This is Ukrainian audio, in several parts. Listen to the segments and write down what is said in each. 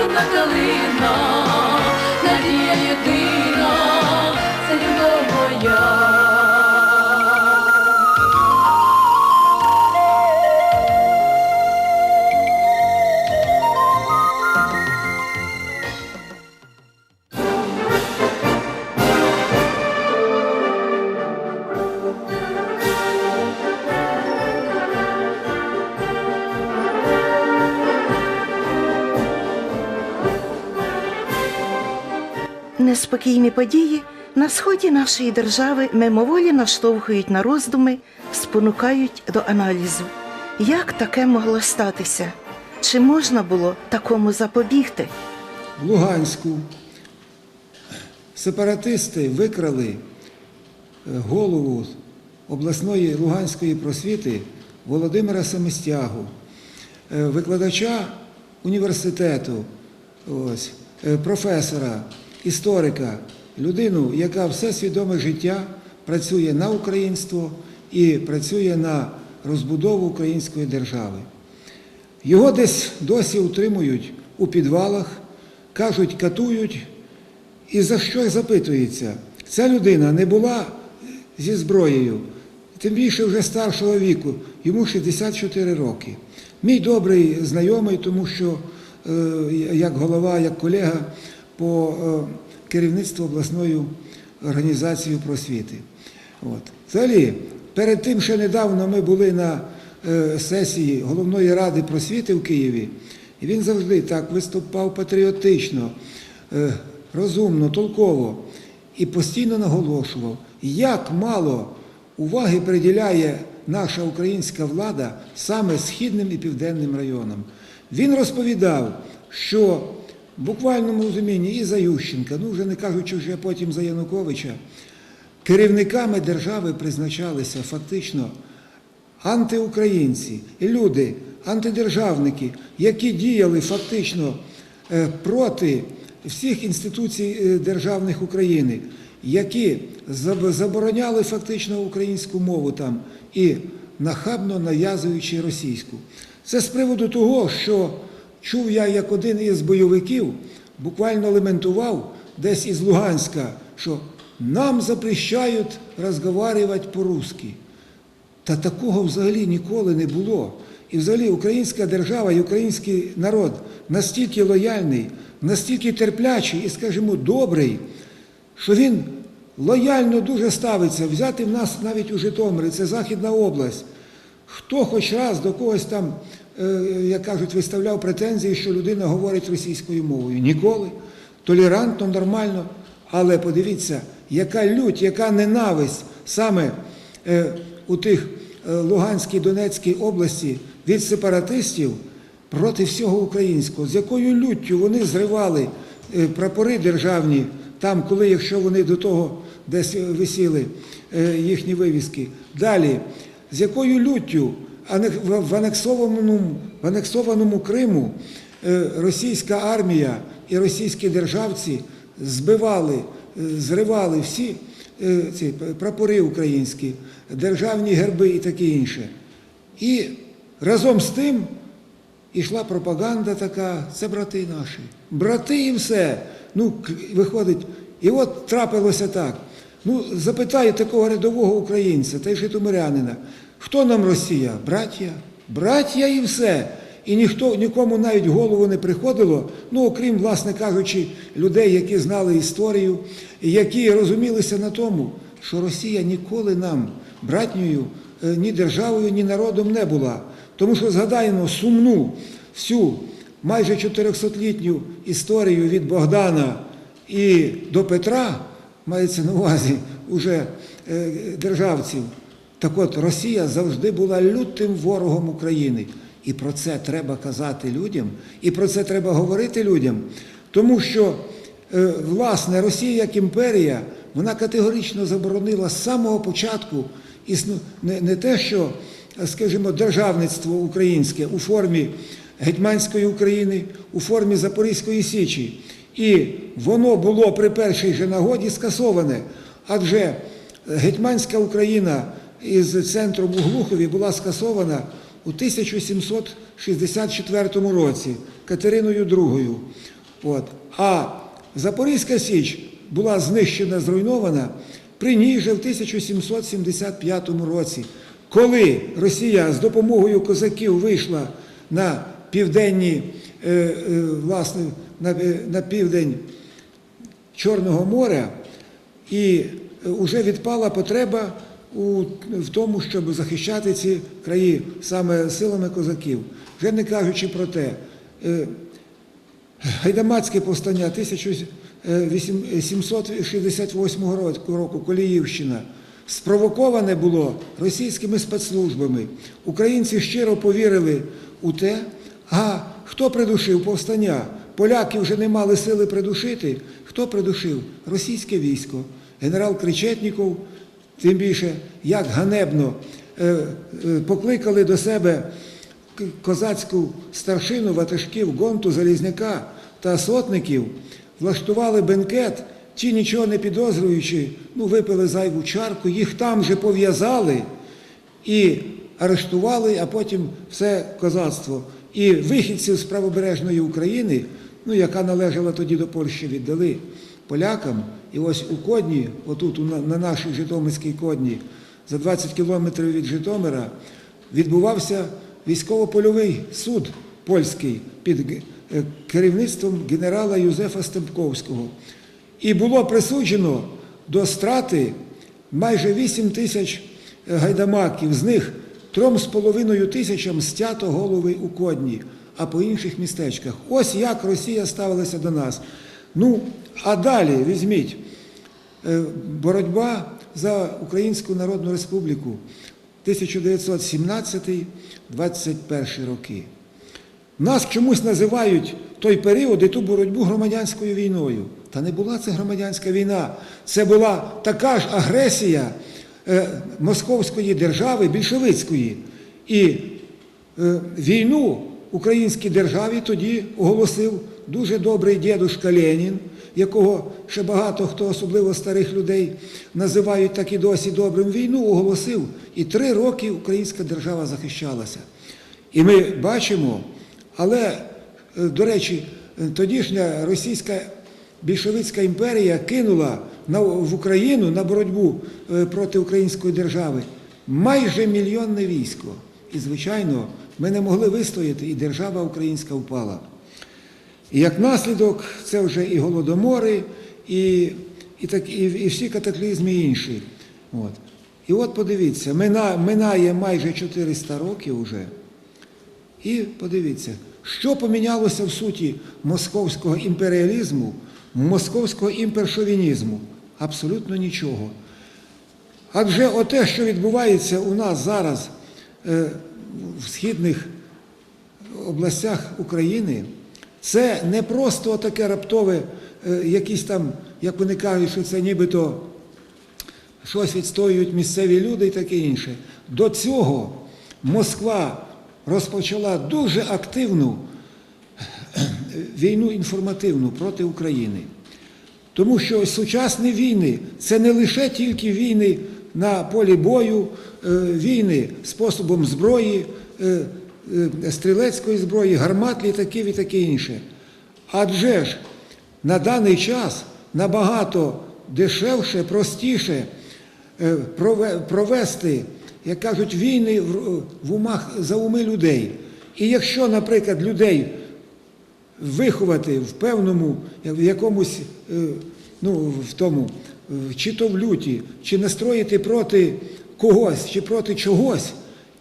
жовта калина, Неспокійні події на сході нашої держави мимоволі наштовхують на роздуми, спонукають до аналізу. Як таке могло статися? Чи можна було такому запобігти? В Луганську сепаратисти викрали е, голову обласної Луганської просвіти Володимира Самистягу, е, викладача університету, ось, е, професора, історика, людину, яка все свідоме життя працює на українство і працює на розбудову української держави. Його десь досі утримують у підвалах, кажуть, катують. І за що запитується? Ця людина не була зі зброєю, тим більше вже старшого віку, йому 64 роки. Мій добрий знайомий, тому що е, як голова, як колега по е, керівництву обласною організацією просвіти. От. Взагалі, перед тим, що недавно ми були на е, сесії головної ради просвіти в Києві, і він завжди так виступав патріотично, е, розумно, толково і постійно наголошував, як мало уваги приділяє наша українська влада саме східним і південним районам. Він розповідав, що буквальному розумінні і за Ющенка, ну вже не кажучи вже потім за Януковича, керівниками держави призначалися фактично антиукраїнці, люди, антидержавники, які діяли фактично е, проти всіх інституцій е, державних України, які забороняли фактично українську мову там і нахабно нав'язуючи російську. Це з приводу того, що чув я, як один із бойовиків буквально лементував десь із Луганська, що нам запрещають розговарювати по-русски. Та такого взагалі ніколи не було. І взагалі українська держава і український народ настільки лояльний, настільки терплячий і, скажімо, добрий, що він лояльно дуже ставиться. Взяти в нас навіть у Житомирі, це Західна область. Хто хоч раз до когось там, як кажуть, виставляв претензії, що людина говорить російською мовою? Ніколи. Толерантно, нормально. Але подивіться, яка лють, яка ненависть саме е, у тих е, Луганській Донецькій області від сепаратистів проти всього українського, з якою люттю вони зривали е, прапори державні, там, коли, якщо вони до того десь висіли е, їхні вивіски. Далі, з якою люттю в- анексованому, в анексованому Криму е, російська армія і російські державці збивали, е, зривали всі е, ці прапори українські, державні герби і таке інше. І разом з тим ішла пропаганда така, це брати наші. Брати і все. Ну, виходить, і от трапилося так. Ну, запитаю такого рядового українця, та й житомирянина, хто нам Росія? Браття? Браття і все. І ніхто, нікому навіть голову не приходило, ну, окрім, власне кажучи, людей, які знали історію, які розумілися на тому, що Росія ніколи нам братньою е, ні державою, ні народом не була. Тому що згадаємо сумну всю майже 400-літню історію від Богдана і до Петра, мається на увазі уже е, державців. Так от Росія завжди була лютим ворогом України. І про це треба казати людям, і про це треба говорити людям. Тому що, е, власне, Росія як імперія, вона категорично заборонила з самого початку не, те, що, скажімо, державництво українське у формі Гетьманської України, у формі Запорізької Січі. І воно було при першій же нагоді скасоване, адже Гетьманська Україна із центром у Глухові була скасована у 1764 році Катериною II. От. А Запорізька Січ була знищена, зруйнована при ній же в 1775 році, коли Росія з допомогою козаків вийшла на південні, е, е, власне, е, на південь Чорного моря, і вже відпала потреба у, в тому, щоб захищати ці краї саме силами козаків. Вже не кажучи про те, е, Гайдамацьке повстання 1768 року, року Коліївщина, спровоковане було російськими спецслужбами. Українці щиро повірили у те, а хто придушив повстання? Поляки вже не мали сили придушити. Хто придушив? Російське військо. Генерал Кричетніков, тим більше, як ганебно е, е, покликали до себе козацьку старшину ватажків Гонту Залізняка та сотників, влаштували бенкет, ті нічого не підозрюючи, ну, випили зайву чарку, їх там же пов'язали і арештували, а потім все козацтво. І вихідців з правобережної України, ну, яка належала тоді до Польщі, віддали полякам. І ось у Кодні, отут на- на нашій Житомирській Кодні, за 20 кілометрів від Житомира, відбувався військово-польовий суд польський під е, керівництвом генерала Юзефа Стемпковського. І було присуджено до страти майже 8 тисяч е, гайдамаків, з них трьом з половиною тисячам стято голови у Кодні, а по інших містечках. Ось як Росія ставилася до нас. Ну, а далі візьміть е, боротьба за Українську Народну Республіку 1917-21 роки. Нас чомусь називають той період і ту боротьбу громадянською війною. Та не була це громадянська війна. Це була така ж агресія е, Московської держави, більшовицької. І е, війну українській державі тоді оголосив дуже добрий дідушка Ленін, якого ще багато хто, особливо старих людей, називають так і досі добрим. Війну оголосив, і три роки українська держава захищалася. І ми бачимо, але, е, до речі, тодішня російська більшовицька імперія кинула в Україну на боротьбу е, проти української держави майже мільйонне військо. І, звичайно, ми не могли вистояти, і держава українська впала. І як наслідок, це вже і голодомори, і, і, так, і, і всі катаклізми інші. От. І от подивіться, мина, минає майже 400 років уже. І подивіться, що помінялося в суті московського імперіалізму, московського імпершовінізму? Абсолютно нічого. Адже оте, що відбувається у нас зараз е, в східних областях України, це не просто таке раптове, е, якісь там, як вони кажуть, що це нібито щось відстоюють місцеві люди і таке інше. До цього Москва розпочала дуже активну війну інформативну проти України. Тому що сучасні війни це не лише тільки війни на полі бою, е, війни способом зброї, е, стрілецької зброї, гармат, літаків і таке інше. Адже ж на даний час набагато дешевше, простіше е, провести, як кажуть, війни в- умах за уми людей. І якщо, наприклад, людей виховати в певному, в якомусь, е, ну, в тому, е, чи то в люті, чи настроїти проти когось, чи проти чогось,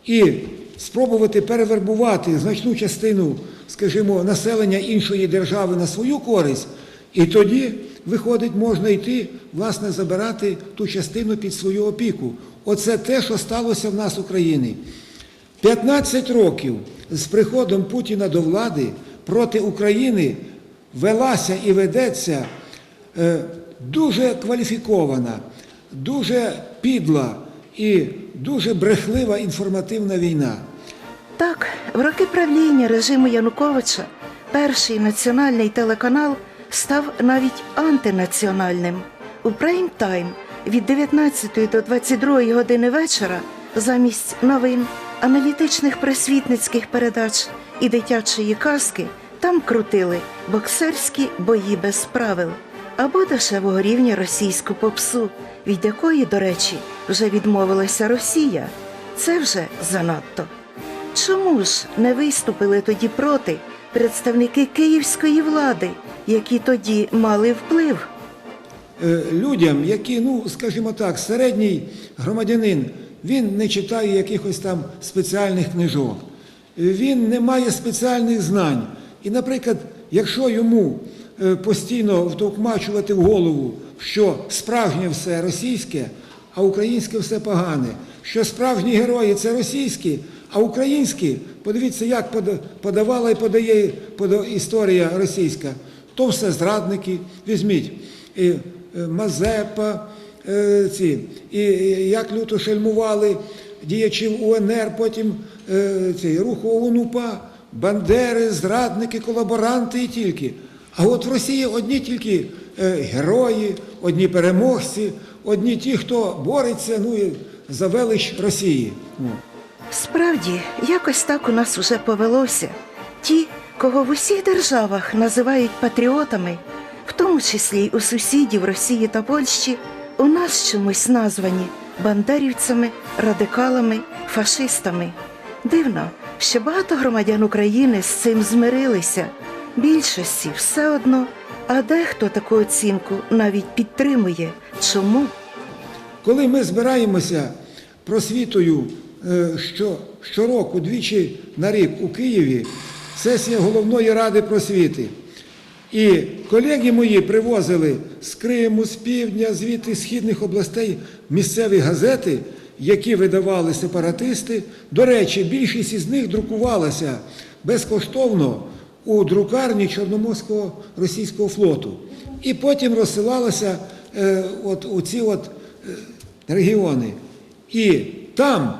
і спробувати перевербувати значну частину, скажімо, населення іншої держави на свою користь, і тоді, виходить, можна йти, власне, забирати ту частину під свою опіку. Оце те, що сталося в нас в Україні. 15 років з приходом Путіна до влади проти України велася і ведеться е, дуже кваліфікована, дуже підла і дуже брехлива інформативна війна. Так, в роки правління режиму Януковича перший національний телеканал став навіть антинаціональним. У прайм-тайм від 19 до 22 години вечора замість новин, аналітичних просвітницьких передач і дитячої казки там крутили боксерські бої без правил або дешевого рівня російську попсу, від якої, до речі, вже відмовилася Росія. Це вже занадто. Чому ж не виступили тоді проти представники київської влади, які тоді мали вплив? Е, людям, які, ну, скажімо так, середній громадянин, він не читає якихось там спеціальних книжок, він не має спеціальних знань. І, наприклад, якщо йому е, постійно втовкмачувати в голову, що справжнє все російське, а українське все погане, що справжні герої це російські, а українські, подивіться, як подавала і подає історія російська, то все зрадники, візьміть. І, е, Мазепа, е, і як люто шельмували діячів УНР, потім е, ці, руху ОУН-УПА, бандери, зрадники, колаборанти і тільки. А от в Росії одні тільки герої, одні переможці, одні ті, хто бореться ну, за велич Росії. Справді, якось так у нас уже повелося. Ті, кого в усіх державах називають патріотами, в тому числі й у сусідів Росії та Польщі, у нас чомусь названі бандерівцями, радикалами, фашистами. Дивно, що багато громадян України з цим змирилися. Більшості все одно, а дехто таку оцінку навіть підтримує. Чому? Коли ми збираємося просвітою що, щороку, двічі на рік у Києві, сесія головної ради просвіти. І колеги мої привозили з Криму, з півдня, звідти з східних областей місцеві газети, які видавали сепаратисти. До речі, більшість із них друкувалася безкоштовно у друкарні Чорноморського російського флоту. І потім розсилалася е, от, у ці от, е, регіони. І там,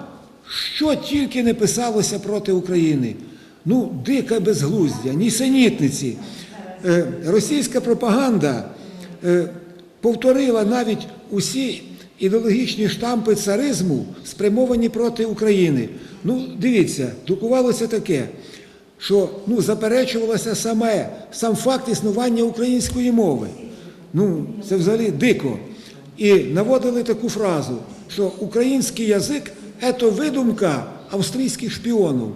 що тільки не писалося проти України, ну, дика безглуздя, нісенітниці. Е, Російська пропаганда е, повторила навіть усі ідеологічні штампи царизму, спрямовані проти України. Ну, дивіться, друкувалося таке, що ну, заперечувалося саме, сам факт існування української мови. Ну, це взагалі дико. І наводили таку фразу, що український язик це видумка австрійських шпіонів.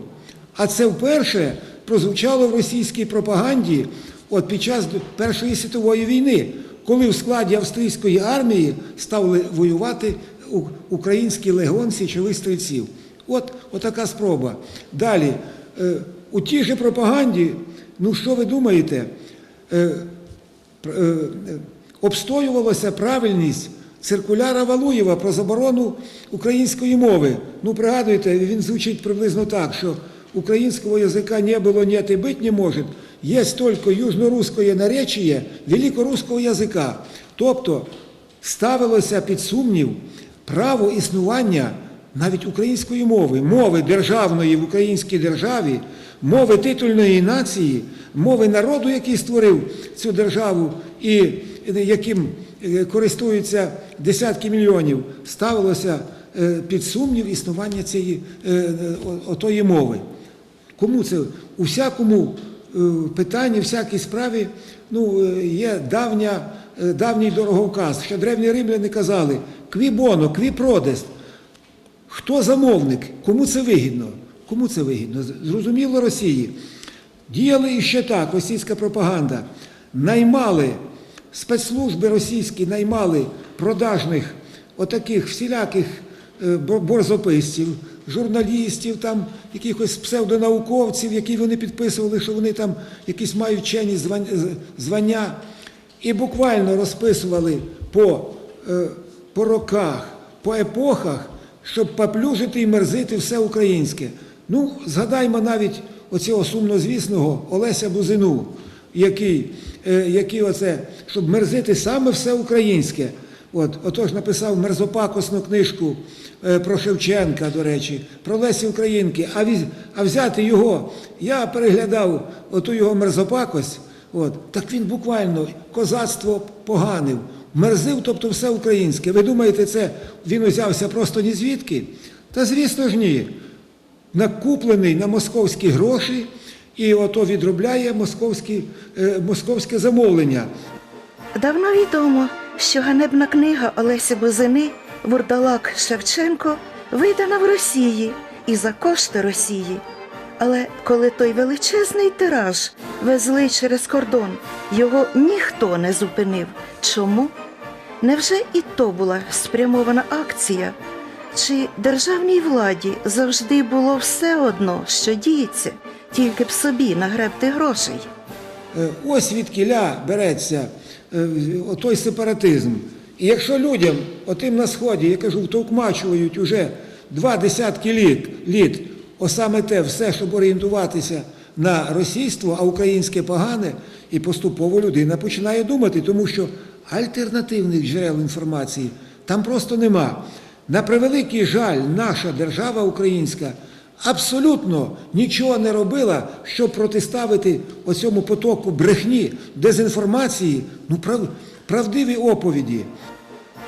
А це вперше прозвучало в російській пропаганді от під час Першої світової війни, коли в складі австрійської армії став ли- воювати у- український легіон січових стрільців. От, така спроба. Далі, е, у тій же пропаганді, ну що ви думаєте, е, е, обстоювалася правильність циркуляра Валуєва про заборону української мови. Ну, пригадуєте, він звучить приблизно так, що українського язика не було, нет и быть не может, есть только южно-русское наречие великорусского язика. Тобто ставилося під сумнів право існування навіть української мови, мови державної в українській державі, мови титульної нації, мови народу, який створив цю державу і яким користуються десятки мільйонів, ставилося е, під сумнів існування цієї е, е, отої мови. Кому це? У всякому е, питанні, всякій справі ну, е, є давня, е, давній дороговказ. Ще древні римляни казали кві боно, кві продест. Хто замовник? Кому це вигідно? Кому це вигідно? Зрозуміло Росії. Діяли іще так, російська пропаганда. Наймали спецслужби російські, наймали продажних отаких всіляких е, борзописців, журналістів, там, якихось псевдонауковців, які вони підписували, що вони там якісь мають вчені звання, і буквально розписували по, е, по роках, по епохах, щоб поплюжити і мерзити все українське. Ну, згадаймо навіть оцього сумнозвісного Олеся Бузину, який, е, який оце, щоб мерзити саме все українське. От, отож написав мерзопакосну книжку е, про Шевченка, до речі, про Лесі Українки. А, віз- а взяти його, я переглядав оту його мерзопакость, от, так він буквально козацтво поганив, мерзив, тобто все українське. Ви думаєте, це він узявся просто ні звідки? Та звісно ж ні. накуплений на московські гроші і ото відробляє московські, е, московське замовлення. Давно відомо, що ганебна книга Олеся Бузини Вурдалак Шевченко видана в Росії і за кошти Росії. Але коли той величезний тираж везли через кордон, його ніхто не зупинив. Чому? Невже і то була спрямована акція? Чи державній владі завжди було все одно, що діється, тільки б собі нагребти грошей? Е, Ось від береться е, той сепаратизм. І якщо людям, отим на сході, я кажу, втовкмачують уже два десятки літ, літ, о саме те все, щоб орієнтуватися на російство, а українське погане, і поступово людина починає думати, тому що альтернативних джерел інформації там просто нема. На превеликий жаль, наша держава українська абсолютно нічого не робила, щоб протиставити оцьому потоку брехні, дезінформації, ну прав, правдиві оповіді.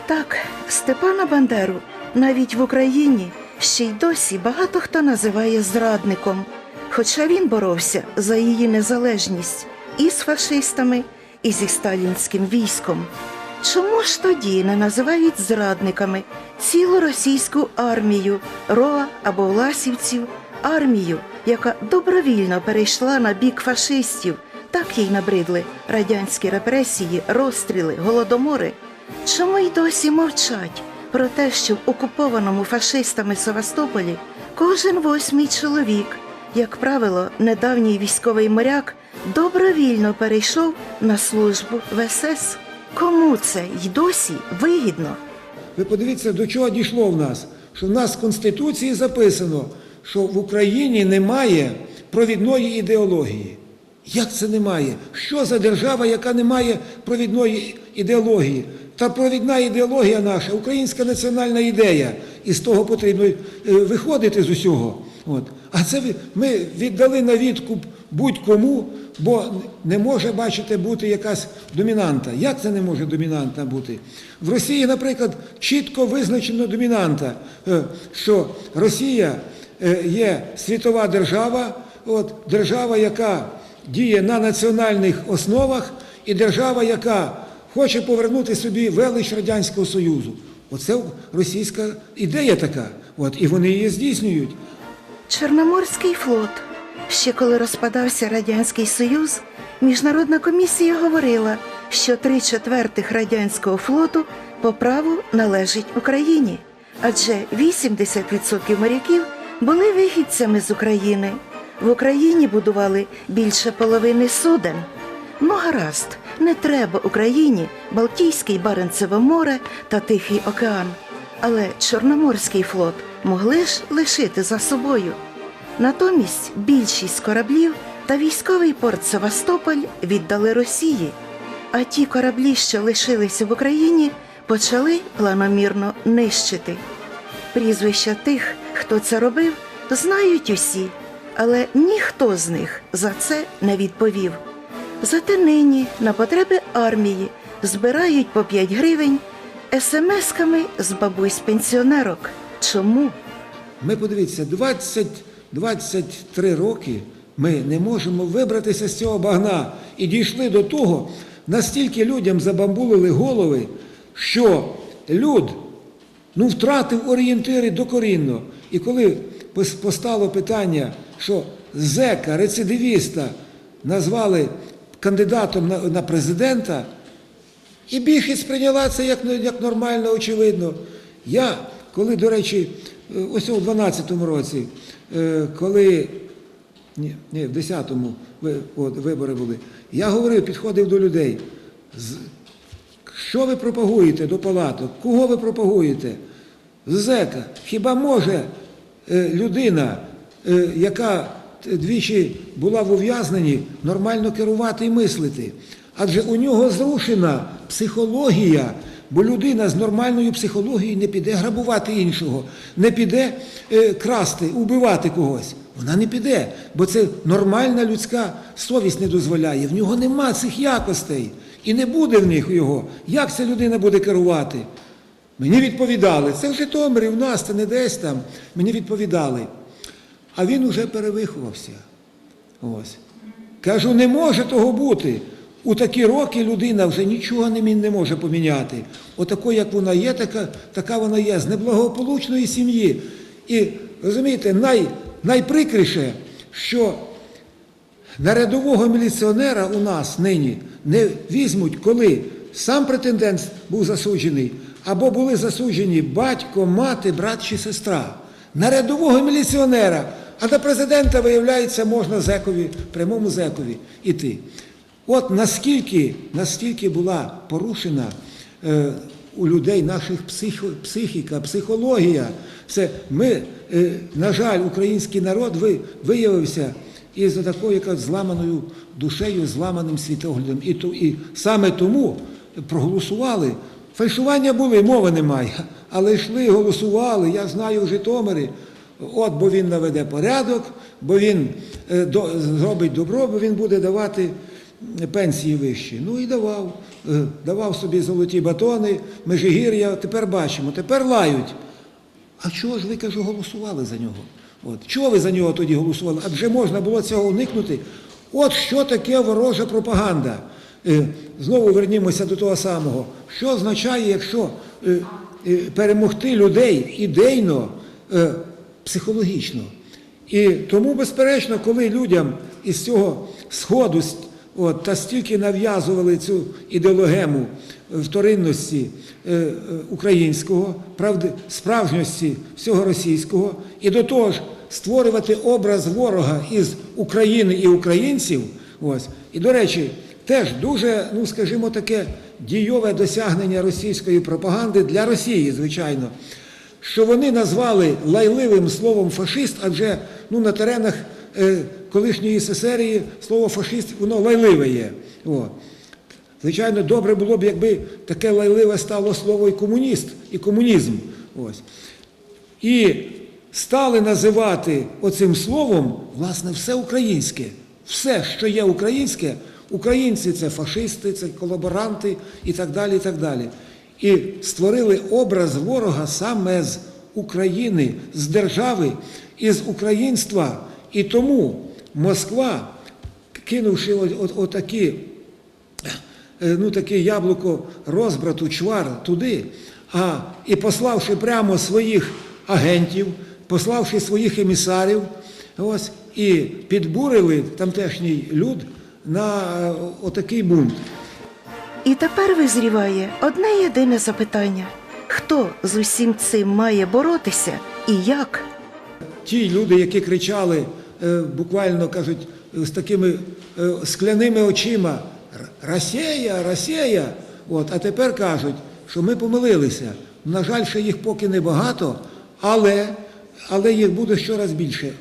Так, Степана Бандеру навіть в Україні ще й досі багато хто називає зрадником, хоча він боровся за її незалежність і з фашистами, і зі сталінським військом. Чому ж тоді не називають зрадниками цілу російську армію, роа або власівців, армію, яка добровільно перейшла на бік фашистів, так їй набридли радянські репресії, розстріли, голодомори. Чому й досі мовчать про те, що в окупованому фашистами Севастополі кожен восьмий чоловік, як правило, недавній військовий моряк, добровільно перейшов на службу в СС? Кому це й досі вигідно? Ви подивіться, до чого дійшло в нас. Що в нас в Конституції записано, що в Україні немає провідної ідеології. Як це немає? Що за держава, яка не має провідної ідеології? Та провідна ідеологія наша, українська національна ідея. І з того потрібно е, виходити з усього. От. А це ми віддали на відкуп будь-кому, бо не може, бачите, бути якась домінанта. Як це не може домінанта бути? В Росії, наприклад, чітко визначено домінанта, е, що Росія е, є світова держава, от, держава, яка діє на національних основах, і держава, яка хоче повернути собі велич Радянського Союзу. Оце російська ідея така. От, і вони її здійснюють. Чорноморський флот. Ще коли розпадався Радянський Союз, міжнародна комісія говорила, що три четвертих радянського флоту по праву належить Україні, адже 80% моряків були вихідцями з України. В Україні будували більше половини суден. Ну, гаразд, не треба Україні Балтійське й Баренцеве море та Тихий океан. Але Чорноморський флот могли ж лишити за собою. Натомість більшість кораблів та військовий порт Севастополь віддали Росії, а ті кораблі, що лишилися в Україні, почали планомірно нищити. Прізвища тих, хто це робив, знають усі, але ніхто з них за це не відповів. Зате нині на потреби армії збирають по 5 гривень смс-ками з бабусь пенсіонерок. Чому? Ми подивіться, 20, 23 роки ми не можемо вибратися з цього багна і дійшли до того, настільки людям забамбулили голови, що люд ну, втратив орієнтири докорінно. І коли постало питання, що зека, рецидивіста назвали кандидатом на, президента, і більшість сприйняла це як, як нормально, очевидно. Я, коли, до речі, е, ось у 12-му році, коли ні, ні, в 10-му вибори були, я говорив, підходив до людей. Що ви пропагуєте до палаток? Кого ви пропагуєте? Зека. Хіба може е, людина, е, яка двічі була в ув'язненні, нормально керувати і мислити? Адже у нього зрушена психологія, бо людина з нормальною психологією не піде грабувати іншого, не піде е, красти, убивати когось. Вона не піде, бо це нормальна людська совість не дозволяє. В нього нема цих якостей. І не буде в них його. Як ця людина буде керувати? Мені відповідали, це в Житомирі, в нас, це не десь там. Мені відповідали. а він уже перевиховався. Ось. Кажу, не може того бути. У такі роки людина вже нічого не, може поміняти. Отакою, як вона є, така, така вона є, з неблагополучної сім'ї. І розумієте, най, найприкріше, що на рядового міліціонера у нас нині не візьмуть, коли сам претендент був засуджений, або були засуджені батько, мати, брат чи сестра. На рядового міліціонера, а на президента, виявляється, можна зекові, прямому зекові іти. От наскільки, наскільки була порушена е, у людей наших психо, психіка, психологія, все, ми, е, на жаль, український народ ви, виявився із такою якось зламаною душею, зламаним світоглядом. І, ту, і саме тому проголосували. Фальшування були, мови немає. Але йшли, голосували. Я знаю в Житомирі. От, бо він наведе порядок, бо він е, до, зробить добро, бо він буде давати пенсії вищі. Ну і давав. Е, давав собі золоті батони, межигір'я. Тепер бачимо, тепер лають. А чого ж ви, кажу, голосували за нього? От. Чого ви за нього тоді голосували? Адже можна було цього уникнути. От що таке ворожа пропаганда. Е, Знову вернімося до того самого. Що означає, якщо е, перемогти людей ідейно, психологічно? І тому, безперечно, коли людям із цього сходу от, та стільки нав'язували цю ідеологему е, вторинності е, е, українського, правди, справжньості всього російського, і до того ж створювати образ ворога із України і українців, ось, і, до речі, теж дуже, ну скажімо, таке дійове досягнення російської пропаганди для Росії, звичайно. Що вони назвали лайливим словом фашист, адже ну, на теренах е, колишньої СССР слово фашист, воно лайливе є. О. Звичайно, добре було б, якби таке лайливе стало слово і комуніст, і комунізм. Ось. І стали називати оцим словом, власне, все українське. Все, що є українське, українці це фашисти, це колаборанти і так далі. І так далі. І створили образ ворога саме з України, з держави, із українства. І тому Москва, кинувши от- от- отакі е, ну, таке яблуко розбрату, чвар туди, а і пославши прямо своїх агентів, пославши своїх емісарів, ось, і підбурили тамтешній люд на е, отакий бунт. І тепер визріває одне єдине запитання: хто з усім цим має боротися і як? Ті люди, які кричали, буквально кажуть, з такими е, скляними очима Росія, Росія, от, а тепер кажуть, що ми помилилися. На жаль, ще їх поки небагато, але, але їх буде щораз більше.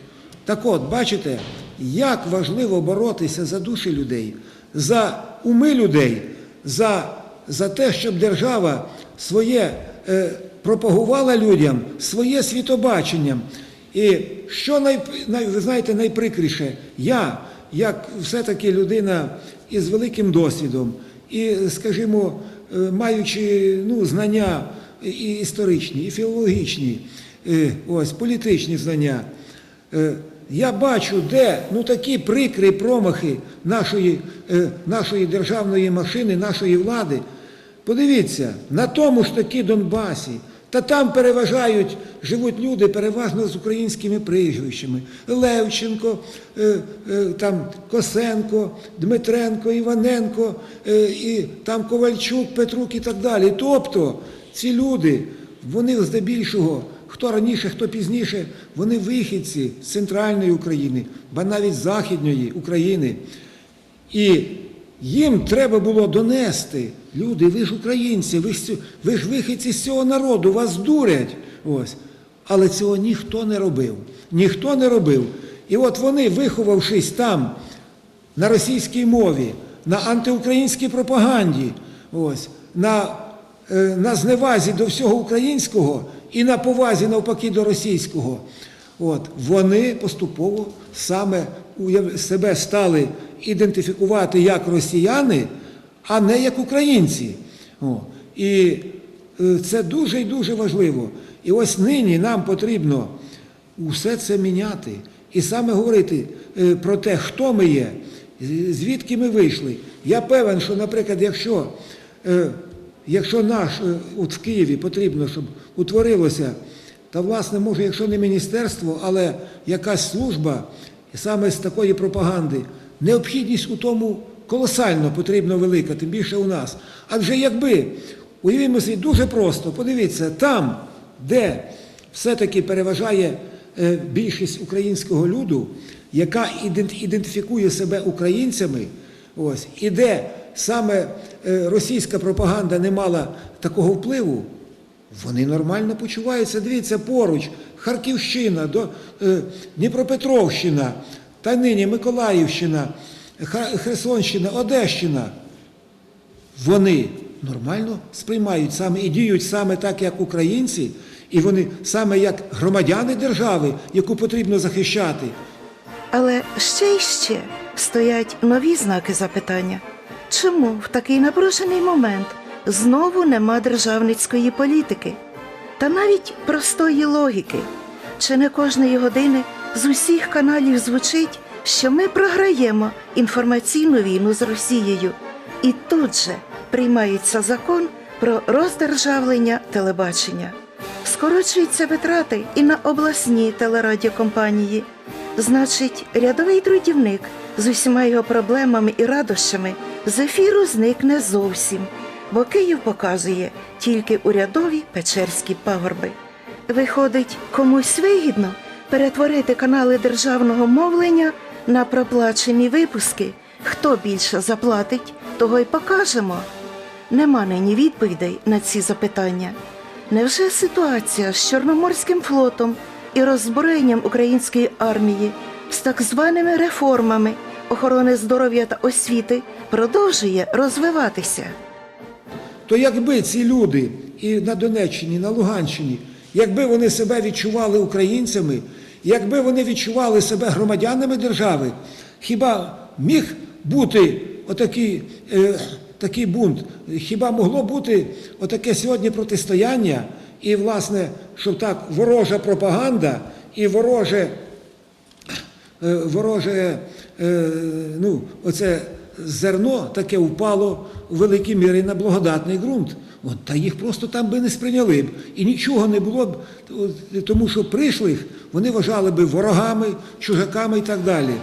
Так от, бачите, як важливо боротися за душі людей, за уми людей, за, за те, щоб держава своє е, пропагувала людям, своє світобачення. І що най, най, ви знаєте, найприкріше, я, як все-таки людина із великим досвідом, і, скажімо, е, маючи ну, знання і історичні, і філологічні, е, ось, політичні знання, е, я бачу, де ну, такі прикрі промахи нашої, нашої державної машини, нашої влади. Подивіться, на тому ж таки Донбасі, та там переважають, живуть люди переважно з українськими прізвищами. Левченко, е, е, там Косенко, Дмитренко, Іваненко, е, і там Ковальчук, Петрук і так далі. Тобто ці люди, вони здебільшого, хто раніше, хто пізніше, вони вихідці з центральної України, ба навіть Західної України. І їм треба було донести, люди, ви ж українці, ви ж, ви ж вихідці з цього народу, вас дурять. Ось. Але цього ніхто не робив. Ніхто не робив. І от вони, виховавшись там, на російській мові, на антиукраїнській пропаганді, ось, на, е, на зневазі до всього українського і на повазі навпаки до російського. От, вони поступово саме себе стали ідентифікувати як росіяни, а не як українці. О, і е, це дуже і дуже важливо. І ось нині нам потрібно усе це міняти. і саме говорити е, про те, хто ми є, звідки ми вийшли. Я певен, що, наприклад, якщо, е, якщо наш от в Києві потрібно, щоб утворилося, та власне, може, якщо не міністерство, але якась служба саме з такої пропаганди, необхідність у тому колосально потрібно велика, тим більше у нас. Адже якби, уявімо собі, дуже просто, подивіться, там, де все-таки переважає е, більшість українського люду, яка ідентифікує себе українцями, ось, і де саме е, російська пропаганда не мала такого впливу, вони нормально почуваються. Дивіться, поруч, Харківщина, е, Дніпропетровщина, та нині Миколаївщина, Херсонщина, Одещина. Вони нормально сприймають саме і діють саме так, як українці, і вони саме як громадяни держави, яку потрібно захищати. Але ще й ще стоять нові знаки запитання. Чому в такий напружений момент знову нема державницької політики? Та навіть простої логіки. Чи не кожної години з усіх каналів звучить, що ми програємо інформаційну війну з Росією, і тут же приймається закон про роздержавлення телебачення. Скорочуються витрати і на обласні телерадіокомпанії. Значить, рядовий трудівник з усіма його проблемами і радощами з ефіру зникне зовсім, бо Київ показує тільки урядові печерські пагорби. Виходить, комусь вигідно перетворити канали державного мовлення на проплачені випуски. Хто більше заплатить, того й покажемо. Нема нині відповідей на ці запитання. Невже ситуація з Чорноморським флотом і роззброєнням української армії з так званими реформами охорони здоров'я та освіти продовжує розвиватися? То якби ці люди і на Донеччині, і на Луганщині, якби вони себе відчували українцями, якби вони відчували себе громадянами держави, хіба міг бути отакий, е, такий бунт? Хіба могло бути отаке сьогодні протистояння? І, власне, щоб так ворожа пропаганда і вороже е, вороже, е, ну, оце зерно таке впало у великій мірі на благодатний ґрунт. От, та їх просто там би не сприйняли б. І нічого не було б, тому що прийшлих вони вважали би ворогами, чужаками і так далі.